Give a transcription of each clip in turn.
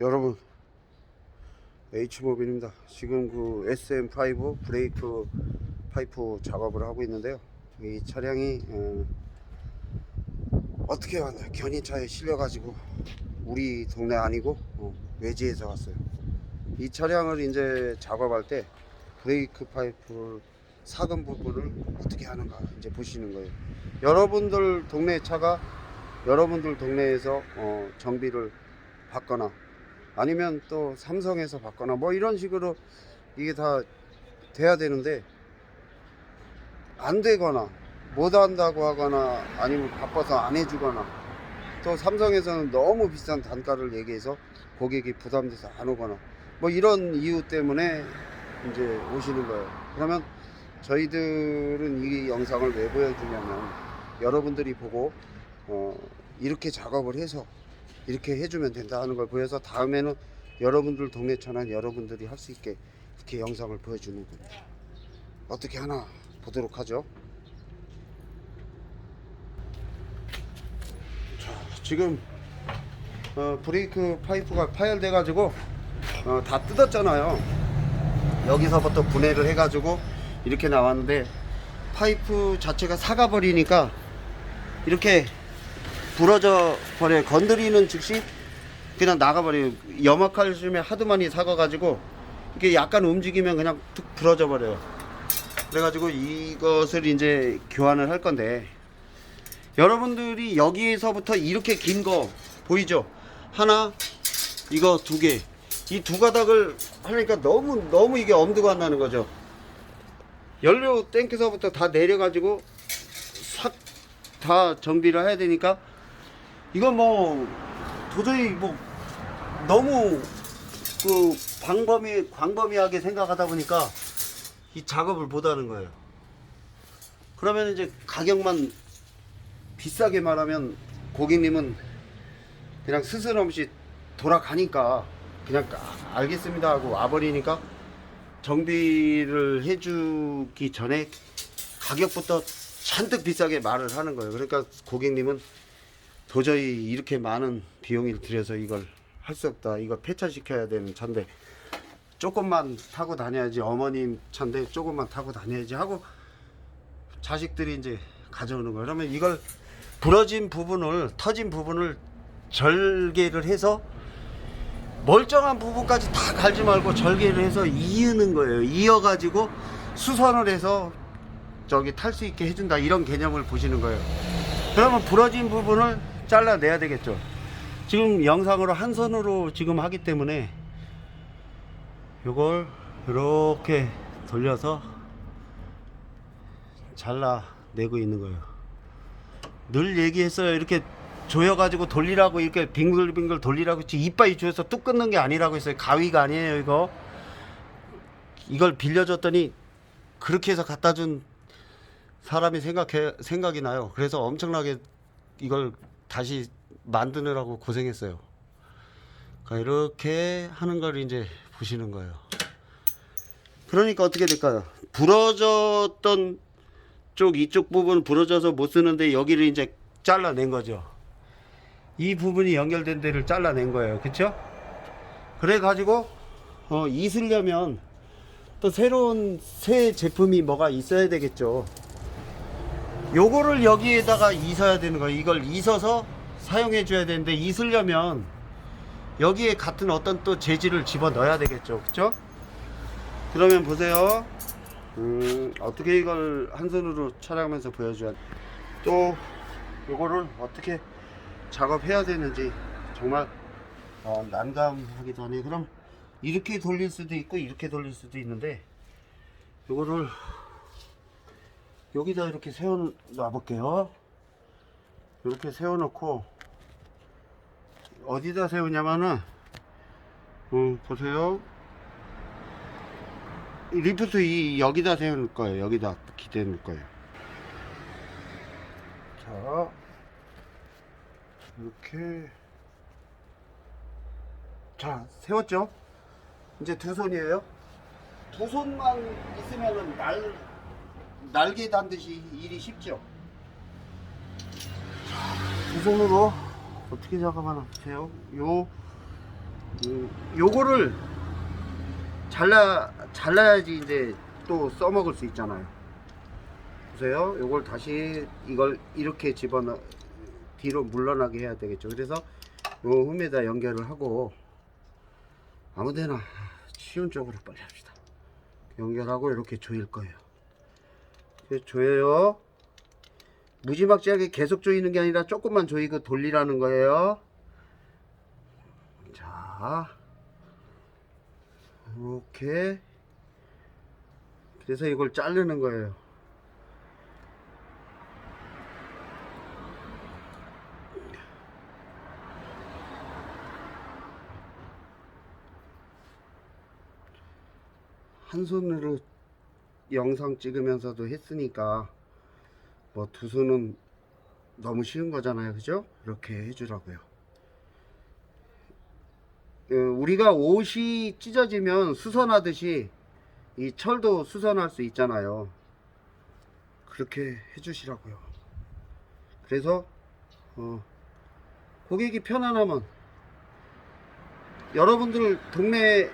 여러분 H모빌입니다. 지금 그 SM5 브레이크 파이프 작업을 하고 있는데요. 이 차량이 어, 어떻게 왔나 견인차에 실려 가지고 우리 동네 아니고 어, 외지에서 왔어요. 이 차량을 이제 작업할 때 브레이크 파이프 사근 부분을 어떻게 하는가 이제 보시는 거예요. 여러분들 동네 차가 여러분들 동네에서 어, 정비를 받거나 아니면 또 삼성에서 받거나 뭐 이런 식으로 이게 다 돼야 되는데 안 되거나 못 한다고 하거나 아니면 바빠서 안 해주거나 또 삼성에서는 너무 비싼 단가를 얘기해서 고객이 부담돼서 안 오거나 뭐 이런 이유 때문에 이제 오시는 거예요. 그러면 저희들은 이 영상을 왜 보여주냐면 여러분들이 보고 어 이렇게 작업을 해서 이렇게 해주면 된다 하는 걸 보여서 다음에는 여러분들 동네 차는 여러분들이 할 수 있게 이렇게 영상을 보여주는 겁니다. 어떻게 하나 보도록 하죠. 자, 지금 어, 브레이크 파이프가 파열돼 가지고 어, 다 뜯었잖아요. 여기서부터 분해를 해가지고 이렇게 나왔는데 파이프 자체가 사가 버리니까 이렇게 부러져 버려요. 건드리는 즉시 그냥 나가버려요. 염화칼슘에 하도 많이 사가가지고 이게 약간 움직이면 그냥 툭 부러져 버려요. 그래가지고 이것을 이제 교환을 할 건데 여러분들이 여기에서부터 이렇게 긴 거 보이죠? 하나, 이거 두 개. 이 두 가닥을 하니까 너무 너무 이게 엄두가 안 나는 거죠. 연료 탱크서부터 다 내려가지고 싹 다 정비를 해야 되니까 이건 뭐 도저히 뭐 너무 그 광범위 광범위하게 생각하다 보니까 이 작업을 못 하는 거예요. 그러면 이제 가격만 비싸게 말하면 고객님은 그냥 스스럼 없이 돌아가니까 그냥 아, 알겠습니다 하고 와버리니까 정비를 해주기 전에 가격부터 잔뜩 비싸게 말을 하는 거예요. 그러니까 고객님은 도저히 이렇게 많은 비용을 들여서 이걸 할 수 없다. 이거 폐차시켜야 되는 차인데 조금만 타고 다녀야지 어머님 차인데 조금만 타고 다녀야지 하고 자식들이 이제 가져오는 거예요. 그러면 이걸 부러진 부분을 터진 부분을 절개를 해서 멀쩡한 부분까지 다 갈지 말고 절개를 해서 이으는 거예요. 이어가지고 수선을 해서 저기 탈 수 있게 해준다 이런 개념을 보시는 거예요. 그러면 부러진 부분을 잘라내야 되겠죠. 지금 영상으로 한 손으로 지금 하기 때문에 이걸 이렇게 돌려서 잘라내고 있는 거예요. 늘 얘기했어요. 이렇게 조여가지고 돌리라고 이렇게 빙글빙글 돌리라고 했지 이빨이 조여서 뚝 끊는 게 아니라고 했어요. 가위가 아니에요 이거. 이걸 빌려줬더니 그렇게 해서 갖다 준 사람이 생각해 생각이 나요. 그래서 엄청나게 이걸 다시 만드느라고 고생했어요. 그러니까 이렇게 하는 걸 이제 보시는 거예요. 그러니까 어떻게 될까요? 부러졌던 쪽 이쪽 부분 부러져서 못 쓰는데 여기를 이제 잘라낸 거죠. 이 부분이 연결된 데를 잘라낸 거예요. 그쵸? 그래 가지고 어, 이으려면 또 새로운 새 제품이 뭐가 있어야 되겠죠. 요거를 여기에다가 이서야 되는 거예요. 이걸 이서서 사용해 줘야 되는데 이으려면 여기에 같은 어떤 또 재질을 집어 넣어야 되겠죠. 그쵸? 그러면 보세요. 음, 어떻게 이걸 한 손으로 촬영하면서 보여줘야 또 요거를 어떻게 작업해야 되는지 정말 어, 난감하기도 하네요. 그럼 이렇게 돌릴 수도 있고 이렇게 돌릴 수도 있는데 요거를 여기다 이렇게 세워 놔 볼게요. 이렇게 세워 놓고 어디다 세우냐면은 음, 보세요. 이 리프트 이 여기다 세울 거예요. 여기다 기대 놓을 거예요. 자, 이렇게 자 세웠죠? 이제 두 손이에요. 두 손만 있으면은 날 날개 단듯이 일이 쉽죠. 자, 두 손으로 어떻게 작업하나 보세요. 요 음, 요거를 잘라 잘라야지 이제 또 써먹을 수 있잖아요. 보세요. 요걸 다시 이걸 이렇게 집어넣 뒤로 물러나게 해야 되겠죠. 그래서 요 홈에다 연결을 하고 아무데나 쉬운 쪽으로 빨리 합시다. 연결하고 이렇게 조일 거예요. 조여요. 무지막지하게 계속 조이는 게 아니라 조금만 조이고 돌리라는 거예요. 자, 이렇게. 그래서 이걸 자르는 거예요. 한 손으로 영상 찍으면서도 했으니까 뭐두 손은 너무 쉬운 거잖아요. 그죠? 이렇게 해주라고요. 어, 우리가 옷이 찢어지면 수선하듯이 이 철도 수선할 수 있잖아요. 그렇게 해주시라고요. 그래서 어, 고객이 편안하면 여러분들 동네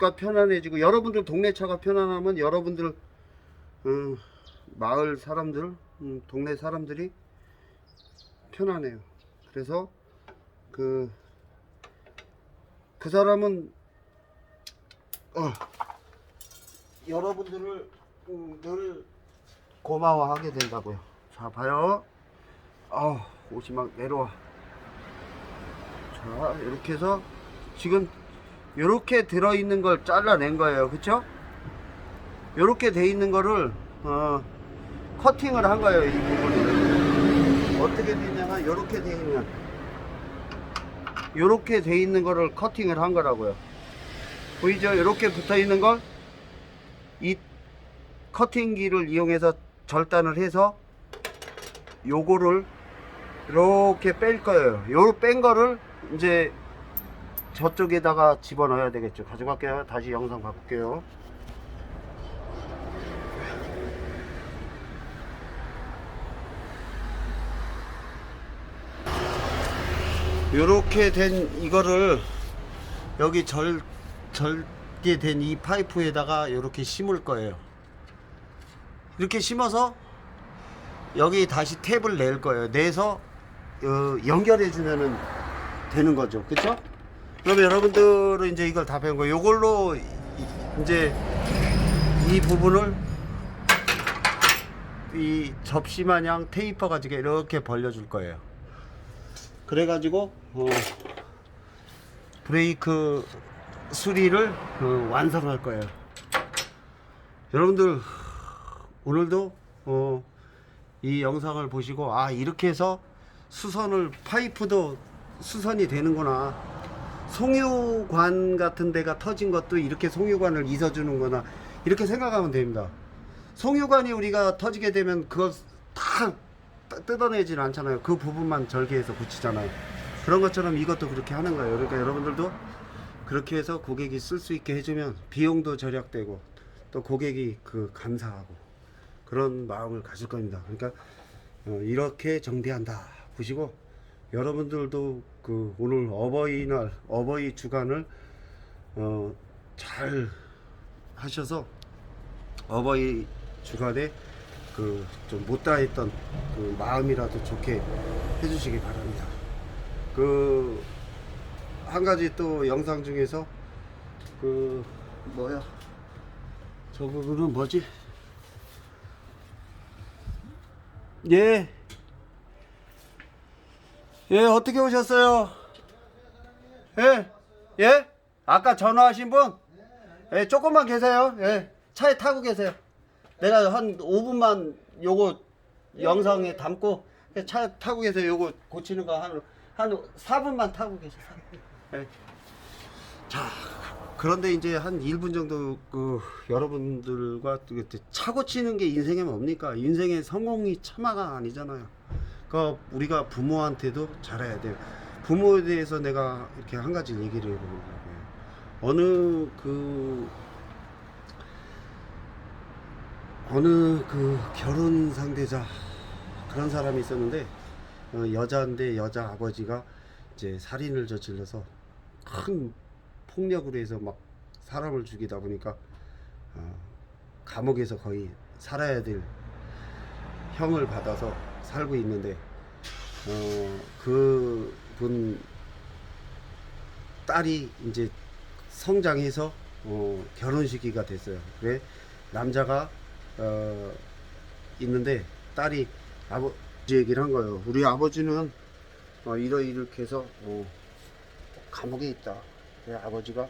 가 편안해지고 여러분들 동네 차가 편안하면 여러분들 음, 마을 사람들 음, 동네 사람들이 편안해요. 그래서 그, 그 사람은 어, 여러분들을 음, 늘 고마워하게 된다고요. 자 봐요. 아 옷이 막 내려와. 자 이렇게 해서 지금 이렇게 들어있는 걸 잘라낸 거예요. 그쵸? 이렇게 돼 있는 거를 어, 커팅을 한 거예요 이 부분을. 어떻게 되냐면 이렇게 돼 있는 이렇게 돼 있는 거를 커팅을 한 거라고요. 보이죠? 이렇게 붙어 있는 걸 이 커팅기를 이용해서 절단을 해서 요거를 이렇게 뺄 거예요. 요 뺀 거를 이제 저쪽에다가 집어넣어야 되겠죠. 가져갈게요. 다시 영상 바꿀게요. 요렇게 된 이거를 여기 절 절게 된 이 파이프에다가 요렇게 심을 거예요. 이렇게 심어서 여기 다시 탭을 낼 거예요. 내서 어, 연결해 주면은 되는 거죠. 그쵸 그러면 여러분들은 이제 이걸 다 배운 거예요 요걸로 이- 이제 이 부분을 이 접시 마냥 테이퍼 가지고 이렇게 벌려줄 거예요 그래가지고 어, 브레이크 수리를 어, 완성할 거예요. 여러분들 오늘도 어, 이 영상을 보시고 아 이렇게 해서 수선을 파이프도 수선이 되는구나. 송유관 같은 데가 터진 것도 이렇게 송유관을 이어주는구나 이렇게 생각하면 됩니다. 송유관이 우리가 터지게 되면 그걸 다 뜯- 뜯어내질 않잖아요. 그 부분만 절개해서 붙이잖아요. 그런 것처럼 이것도 그렇게 하는 거예요. 그러니까 여러분들도 그렇게 해서 고객이 쓸 수 있게 해주면 비용도 절약되고 또 고객이 그 감사하고 그런 마음을 가질 겁니다. 그러니까 어, 이렇게 정비한다 보시고 여러분들도 그 오늘 어버이날 어버이 주간을 어, 잘 하셔서 어버이 주간에 그 좀 못다했던 그 마음이라도 좋게 해주시기 바랍니다. 그 한 가지 또 영상 중에서 그 뭐야 저 부분은 뭐지? 예. 예, 어떻게 오셨어요? 예? 예? 아까 전화하신 분? 예, 조금만 계세요. 예. 차에 타고 계세요. 내가 한 5분만 요거 영상에 담고 차 타고 계세요. 요거 고치는 거 한, 한 4분만 타고 계세요. 예. 자, 그런데 이제 한 1분 정도 그 여러분들과 그차 고치는 게 인생에 뭡니까? 인생의 성공이 참아가 아니잖아요. 그 우리가 부모한테도 잘해야 돼요. 부모에 대해서 내가 이렇게 한 가지 얘기를 해보는 거예요. 어느 그 어느 그 결혼 상대자 그런 사람이 있었는데 어, 여자인데 여자 아버지가 이제 살인을 저질러서 큰 폭력으로 해서 막 사람을 죽이다 보니까 어, 감옥에서 거의 살아야 될 형을 받아서 살고 있는데 어, 그분 딸이 이제 성장해서 어, 결혼 시기가 됐어요. 왜 남자가 어, 있는데 딸이 아버지 얘기를 한 거예요. 우리 아버지는 어, 이러 이렇게 해서 어, 감옥에 있다. 그래 아버지가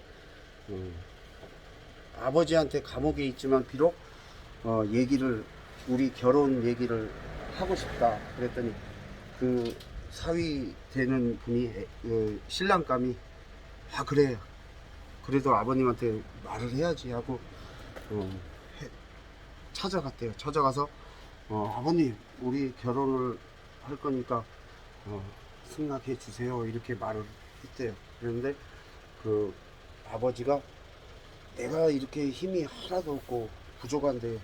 어, 아버지한테 감옥에 있지만 비록 어, 얘기를 우리 결혼 얘기를 하고 싶다. 그랬더니 그 사위 되는 분이 에, 어, 신랑감이 아 그래 그래도 아버님한테 말을 해야지 하고 어, 해- 찾아갔대요. 찾아가서 어, 아버님 우리 결혼을 할 거니까 어, 승낙해 주세요 이렇게 말을 했대요. 그런데 그 아버지가 내가 이렇게 힘이 하나도 없고 부족한데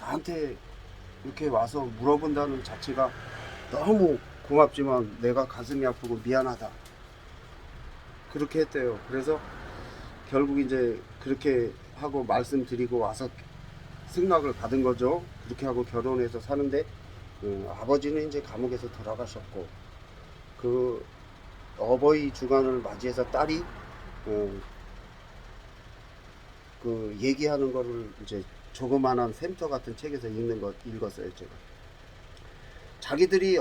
나한테 이렇게 와서 물어본다는 자체가 너무 고맙지만 내가 가슴이 아프고 미안하다. 그렇게 했대요. 그래서 결국 이제 그렇게 하고 말씀드리고 와서 승낙을 받은 거죠. 그렇게 하고 결혼해서 사는데 어, 아버지는 이제 감옥에서 돌아가셨고 그 어버이 주간을 맞이해서 딸이 어, 그 얘기하는 거를 이제 조그만한 샘터 같은 책에서 읽는 거 읽었어요 제가. 자기들이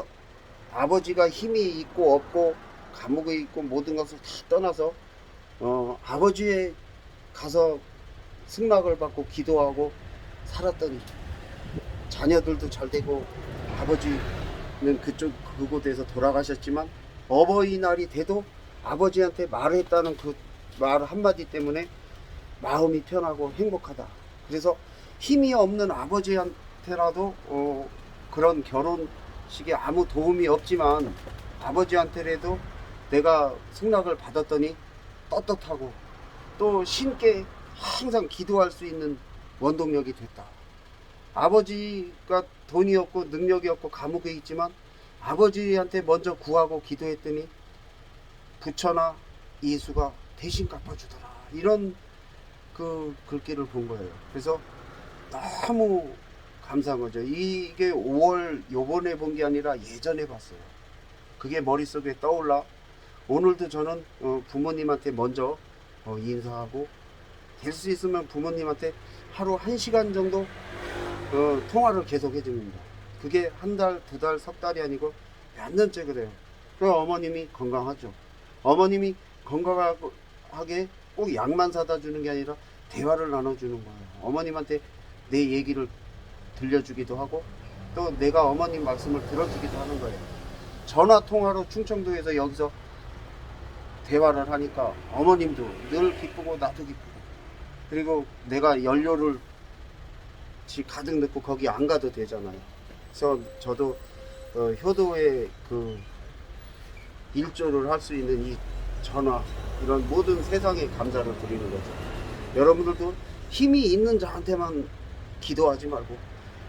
아버지가 힘이 있고 없고 감옥에 있고 모든 것을 다 떠나서 어, 아버지의 가서 승낙을 받고 기도하고 살았더니 자녀들도 잘 되고 아버지는 그쪽 그곳에서 돌아가셨지만 어버이날이 돼도 아버지한테 말했다는 그 말 한마디 때문에 마음이 편하고 행복하다. 그래서 힘이 없는 아버지한테라도 어, 그런 결혼식에 아무 도움이 없지만 아버지한테라도 내가 승낙을 받았더니 떳떳하고 또 신께 항상 기도할 수 있는 원동력이 됐다. 아버지가 돈이 없고 능력이 없고 감옥에 있지만 아버지한테 먼저 구하고 기도했더니 부처나 예수가 대신 갚아주더라. 이런 그 글귀를 본 거예요. 그래서 너무 감사한 거죠. 이게 5월 요번에 본 게 아니라 예전에 봤어요. 그게 머릿속에 떠올라 오늘도 저는 어, 부모님한테 먼저 어, 인사하고 될 수 있으면 부모님한테 하루 한 시간 정도 어, 통화를 계속 해줍니다. 그게 한 달, 두 달, 석 달이 아니고 몇 년째 그래요. 그 어머님이 건강하죠. 어머님이 건강하게 꼭 약만 사다 주는 게 아니라 대화를 나눠주는 거예요. 어머님한테 내 얘기를 들려주기도 하고 또 내가 어머님 말씀을 들어주기도 하는 거예요. 전화 통화로 충청도에서 여기서 대화를 하니까 어머님도 늘 기쁘고 나도 기쁘고 그리고 내가 연료를 지 가득 넣고 거기 안 가도 되잖아요. 그래서 저도 어, 효도의 그 일조를 할 수 있는 이 전화 이런 모든 세상에 감사를 드리는 거죠. 여러분들도 힘이 있는 자한테만 기도하지 말고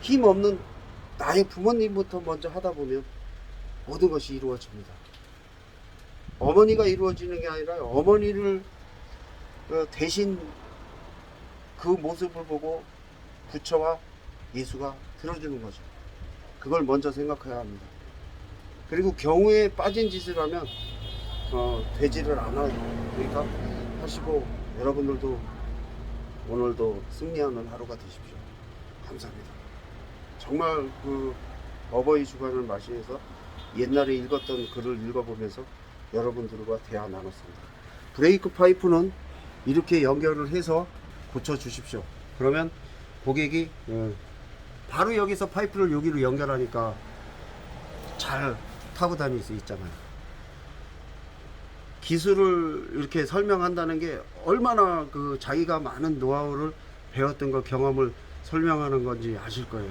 힘 없는 나의 부모님부터 먼저 하다 보면 모든 것이 이루어집니다. 어머니가 이루어지는 게 아니라 어머니를 어, 대신 그 모습을 보고 부처와 예수가 들어주는 거죠. 그걸 먼저 생각해야 합니다. 그리고 경우에 빠진 짓을 하면 어, 되지를 않아요. 그러니까 하시고 여러분들도 오늘도 승리하는 하루가 되십시오. 감사합니다. 정말 그 어버이 주간을 맞이해서 옛날에 읽었던 글을 읽어보면서 여러분들과 대화 나눴습니다. 브레이크 파이프는 이렇게 연결을 해서 고쳐 주십시오. 그러면 고객이 어, 바로 여기서 파이프를 여기로 연결하니까 잘 타고 다닐 수 있잖아요. 기술을 이렇게 설명한다는 게 얼마나 그 자기가 많은 노하우를 배웠던 거 경험을 설명하는 건지 아실 거예요.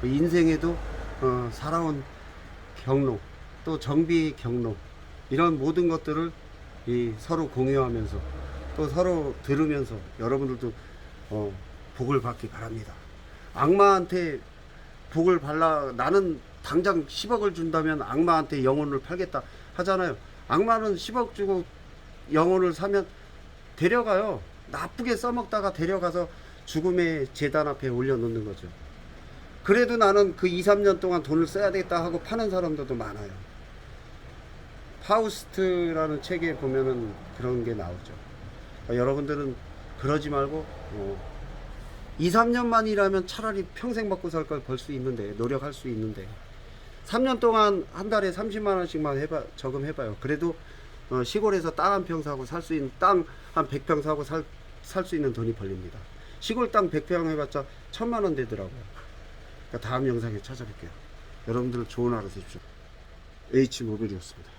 그 인생에도 어, 살아온 경로 또 정비 경로 이런 모든 것들을 이 서로 공유하면서 또 서로 들으면서 여러분들도 어, 복을 받기 바랍니다. 악마한테 복을 발라 나는 당장 10억을 준다면 악마한테 영혼을 팔겠다 하잖아요. 악마는 10억 주고 영혼을 사면 데려가요. 나쁘게 써먹다가 데려가서 죽음의 재단 앞에 올려놓는 거죠. 그래도 나는 그 2, 3년 동안 돈을 써야 되겠다 하고 파는 사람들도 많아요. 파우스트라는 책에 보면은 그런 게 나오죠. 그러니까 여러분들은 그러지 말고 어, 2, 3년만이라면 차라리 평생 먹고 살 걸 벌 수 있는데 노력할 수 있는데 3년 동안 한 달에 30만 원씩만 해봐 저금해봐요. 그래도 어, 시골에서 땅 한 평 사고 살 수 있는 땅 한 100평 사고 살 살 수 있는 돈이 벌립니다. 시골 땅 100평 해봤자 천만 원 되더라고요. 그러니까 다음 영상에 찾아뵐게요. 여러분들 좋은 하루 되십시오. H모빌이었습니다.